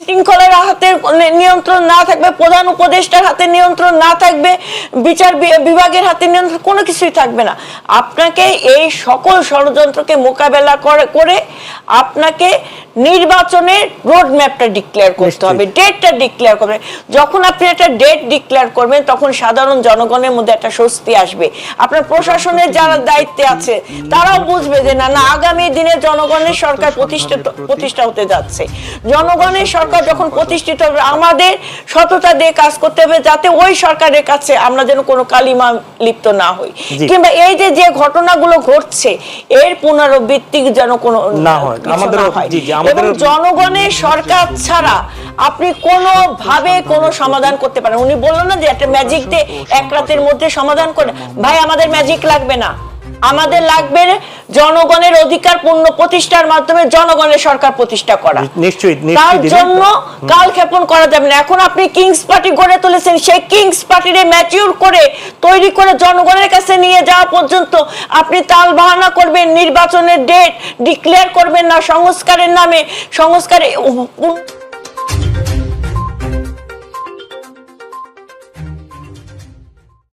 শৃঙ্খলার হাতে নিয়ন্ত্রণ না থাকবে, প্রধান উপদেষ্টার হাতে নিয়ন্ত্রণ না থাকবে, বিচার বিভাগের হাতে নিয়ন্ত্রণ কোনো কিছুই থাকবে না। আপনাকে এই সকল ষড়যন্ত্রকে মোকাবেলা করে আপনাকে নির্বাচনের রোড ম্যাপটা ডিক্লেয়ার করতে হবে ডেটটা ডিক্লেয়ার করবে। যখন আপনি একটা ডেট ডিক্লেয়ার করবেন তখন সাধারণ জনগণের মধ্যে একটা স্বস্তি আসবে। আপনার প্রশাসনের যারা দায়িত্বে আছে তারাও বুঝবে যে না না আগামী দিনে জনগণের সরকার প্রতিষ্ঠিত প্রতিষ্ঠা হতে যাচ্ছে। জনগণের সরকার যখন প্রতিষ্ঠিত হবে আমাদের সততা দিয়ে কাজ করতে হবে যাতে ওই সরকারের কাছে আমরা যেন কোনো কালিমা লিপ্ত না হই। কিংবা এই যে যে ঘটনাগুলো ঘটছে এর পুনরাবৃত্তি যেন কোনো না হয়। কিছু এবং জনগণের সরকার ছাড়া আপনি কোনো ভাবে কোনো সমাধান করতে পারেন। উনি বললেন না যে একটা ম্যাজিক দিয়ে এক রাতের মধ্যে সমাধান করে ভাই আমাদের ম্যাজিক লাগবে না। আমাদের লাগবে জনগণের অধিকার পূর্ণ প্রতিষ্ঠার মাধ্যমে জনগণের সরকার প্রতিষ্ঠা করা। নিশ্চয়ই তার জন্য কাল ক্ষেপণ করা যাবে না। এখন আপনি কিংস পার্টি গড়ে তুলেছেন সেই কিংস পার্টিরে ম্যাচিউর করে তৈরি করে জনগণের কাছে নিয়ে যাওয়া পর্যন্ত আপনি তাল বাহানা করবেন নির্বাচনের ডেট ডিক্লেয়ার করবেন না সংস্কারের নামে সংস্কারে